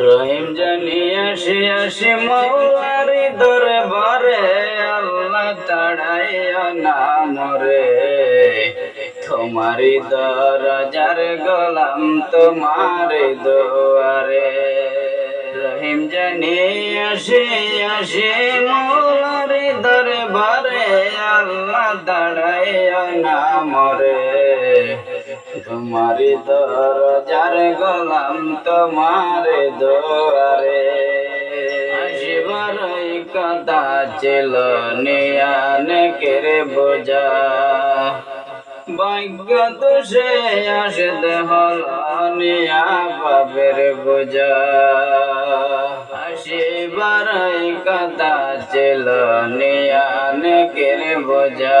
রহিম জানি আসি আসি মৌলারি দরবারে, আল্লাহ তাড়াইয়া না মরে তোমারি দরজার গোলাম তোমারি দোয়ারে। রহিম জানি আসি আসি মৌলারি দরবারে, আল্লাহ তাড়াইয়া না মরে তোমারি দরজার গোলাম, তোমারে দোয়ারে। এই কথা ছিল নিয়ানে কেরে বোঝা। ভাগ্য দোষে আসতে হল নিয়া বাবের বোঝা। আসিবার কথা ছিল নিয়ানে কেরে বোঝা।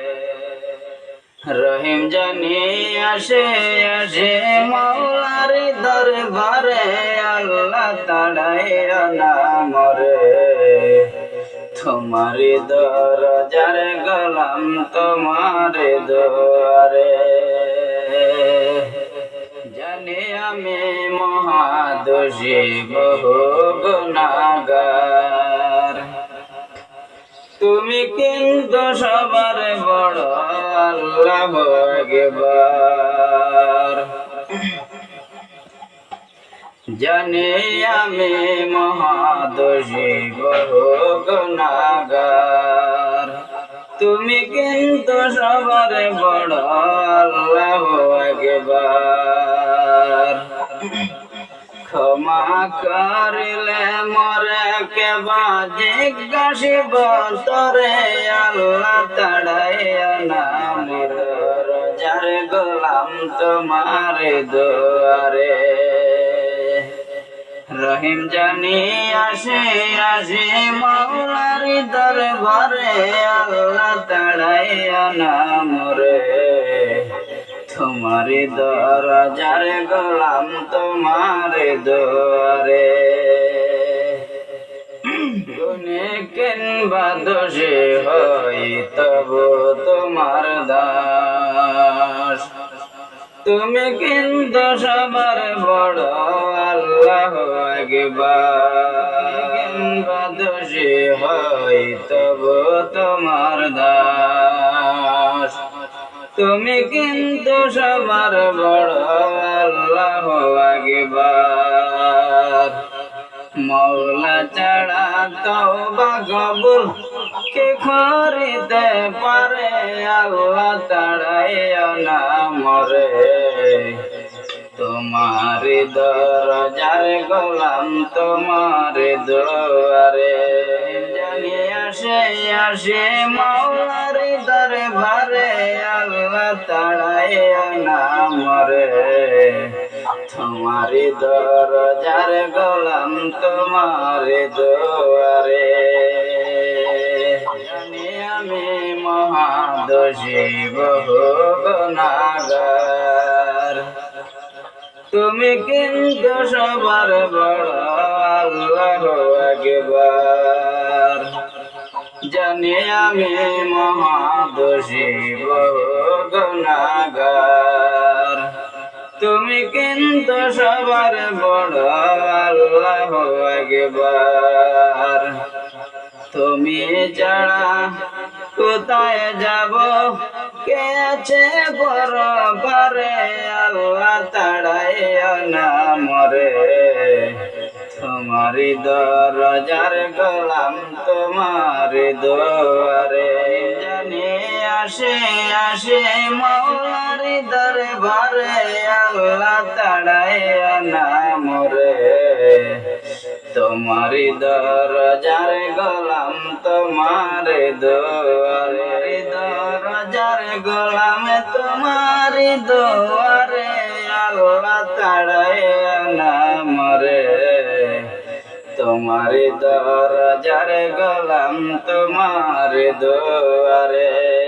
রহিম জানি আসে আসে মাওলার দরবারে, আল্লাহ তাড়াইয়া না মরে তোমারি দরজার গলাম তোমারে দোয়ারে। জানি আমি মহাদোষী, বহু গুণাগার। তুমি কিন্তু সবার বড় আল্লাহ জানি আমি মহাদোষী বহু গুণাগার তুমি কিন্তু সবার বড় আল্লাহ একবার। ক্ষমা করিলে মরে কেবা জিজ্ঞাসিব, তরে আল্লাহ তাড়াইয়া না মোর রোজার গোলাম তোমার দুয়ারে। রহিম জানি আসে আসে মাওলার দরবারে, আল্লাহ তাড়াইয়া না মোরে তোমার দরজার গোলাম তোমার দুয়ারে গুনে কেন বাদশে হই তবু তোমার দাস তুমি কিন্তু সবার বড় আল্লাহ একবার দোষী হই তবু তোমার দাস তুমি কিন্তু সবার বড় আল্লাহ একবার মৌলা ছাড়া তো কবুল কে খরিতে পারে? আল্লাহ তাড়াইয়া না মরে। তোমার দরজার গোলাম তোমার দুয়ারে। জানি আসে আসে মাওলার দরবারে, আল্লাহ তাড়াইয়া না মরে। তোমার দরজার গোলাম তোমার দুয়ারে। আমি মহাদোষী, বহু গুণাগার। তুমি কিন্তু সবার বড় আল্লাহ একবার। জানি আমি মহাদোষী বহু গুণাগার তুমি কিন্তু সবার বড় আল্লাহ একবার। তুমি যারা কোথায় যাব? কে আছে বড় পারে আল্লাহ তাড়াইয়া না মরে। তোমারি দরজার গোলাম তোমার দোয়ারে। জানি আসে আসে মৌলারি দরবারে, আল্লাহ তাড়াইয়া না মরে তোমারি দরজার গোলাম তোমার দোয়ারে। দরজার গোলাম তোমার দোয়ারে, আল্লাহ তাড়াইয়া তোমার দরজার গোলাম তোমার দোয়ারে।